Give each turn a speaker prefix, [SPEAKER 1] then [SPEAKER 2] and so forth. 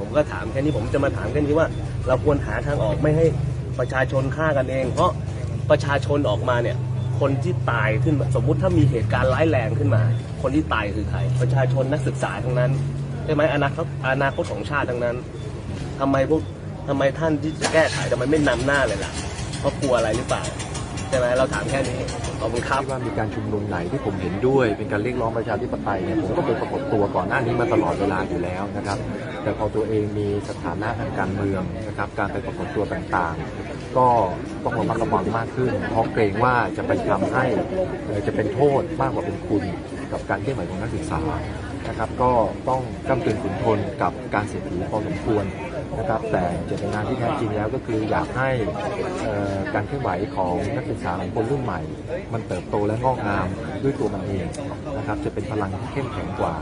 [SPEAKER 1] ผมก็ถามแค่นี้ผมจะมาถามแค่นี้ว่า เราควรหาทางออกไม่ให้ประชาชนฆ่ากันเอง เพราะประชาชนออกมาเนี่ย คนที่ตายขึ้นสมมุติถ้ามีเหตุการณ์ร้ายแรงขึ้นมา คนที่ตายคือใครประชาชนนักศึกษาทั้งนั้นใช่ไหมอนาคตอนาคตของชาติทั้งนั้นทำไมพวกทำไมท่านที่จะแก้ไขทำไมไม่นำหน้าเลยล่ะเพราะกลัวอะไรหรือเปล่า เราถามแค่นี้ขอบคุณครับ
[SPEAKER 2] ที่ว่ามีการชุมนุมไหนที่ผมเห็นด้วย เป็นการเรียกร้องประชาธิปไตยเนี่ยผมก็ไปปรากฏตัวก่อนหน้านี้มาตลอดเวลาอยู่แล้วนะครับ แต่พอตัวเองมีสถานะทางการเมืองนะครับ การไปปรากฏตัวต่างๆ ก็ต้องระมัดระวังมากขึ้น เพราะเกรงว่าจะไปทำให้เอ่อจะเป็นโทษมากกว่าเป็นคุณกับการเคลื่อนไหวของนักศึกษานะครับ ก็ต้องกำเตือนขุนทนกับการเสียดสีพอสมควร นะครับ แต่เจตนาที่แท้จริงแล้วก็คืออยากให้การเคลื่อนไหวของนักศึกษาของคนรุ่นใหม่ มันเติบโตและงอกงามด้วยตัวมันเองนะครับ จะเป็นพลังที่เข้มแข็งกว่า